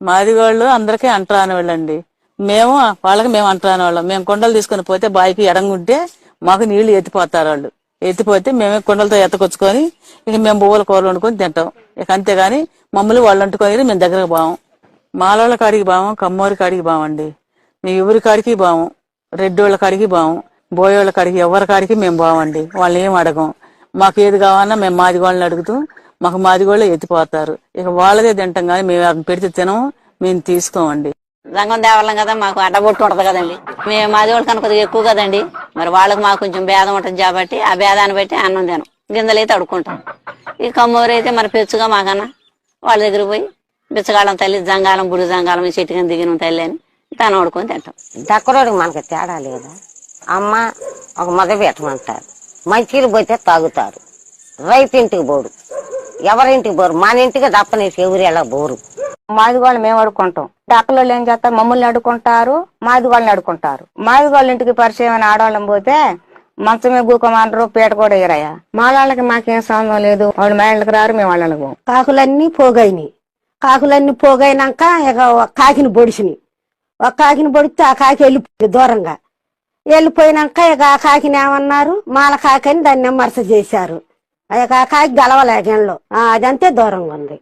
మాదిగోళ్ళు అందరికీ అంటరాని వాళ్ళండి. మేము వాళ్ళకి మేము అంటరాని వాళ్ళం. మేము కొండలు తీసుకొని పోతే బావికి ఎడంగుంటే మాకు నీళ్ళు ఎత్తిపోతారు వాళ్ళు. ఎత్తిపోతే మేమే కొండలతో ఎత్తకొచ్చుకొని ఇక మేము బువ్వల కూరలు వండుకొని తింటాం. ఇక అంతేగాని మమ్మల్ని వాళ్ళు అంటుకొని మేము దగ్గరకు బావం మాలోళ్ళ కాడికి బావం కమ్మోరి కాడికి బావండి మీ ఎవరి కాడికి బావం రెడ్డోళ్ళ కాడికి బావం బోయోళ్ళ కాడికి ఎవరి కాడికి మేము బావండి వాళ్ళని ఏం అడగం. మాకు ఏది కావాలన్నా మేము మాది వాళ్ళని అడుగుతూ మాకు మాదిగోళ్ళే ఎత్తిపోతారు. ఇక వాళ్ళదే తింటాం కానీ మేము పెడితే తినం మేము తీసుకోమండి. రంగం దేవాలం కదా మాకు అడ్డబొట్టు ఉంటది కదండి. మేము మాది వాళ్ళు కనుక కొద్దిగా ఎక్కువ కదండి. మరి వాళ్ళకి మాకు కొంచెం భేదం ఉంటుంది కాబట్టి ఆ భేదాన్ని బట్టి అన్నం తినం. గింజలు అయితే అడుక్కుంటాం. ఈ కమ్మూరు అయితే మరి పెచ్చుగా మాకన్నా వాళ్ళ దగ్గర పోయి బిచ్చగాళ్ళం తల్లి జంగాలం బుడి జంగాలం ఈ చెట్టుగా దిగిన తల్లి అని తను వండుకొని తింటాం. దక్కరోడికి మనకి తేడా లేదా? అమ్మ ఒక మగ పెట్టమంటారు. మంచిలు పోతే తాగుతారు. రైతు ఇంటికి పోడు. ఎవరింటికి పోరు మన ఇంటికి తప్పనేసి ఎవరు ఎలా పోరు మాది వాళ్ళు మేము అడుకుంటాం డాక్టర్లు ఏం చేస్తారు? మమ్మల్ని అడుకుంటారు మాది వాళ్ళని అడుకుంటారు మాది వాళ్ళ ఇంటికి పరిచయం ఆడవాళ్ళం పోతే మంచమే గూకమంటారు పీట కూడా ఎరయ్యా మా వాళ్ళకి మాకేం సంబంధం లేదు. వాళ్ళు మా ఇళ్ళకి రారు మేము వాళ్ళకి పోం. కాకులన్నీ పోగైనాయి. కాకులన్నీ పోగైనాక ఇక ఒక కాకిని పొడిచినాయి ఒక కాకిని పొడిస్తే ఆ కాకి వెళ్ళిపోయింది దూరంగా. వెళ్ళిపోయినాక ఇక ఆ కాకిని ఏమన్నారు? మాల కాకి అని దాన్ని విమర్శ చేశారు. కాకి గలవలేకంలో ఆ అదంతే దూరంగా ఉంది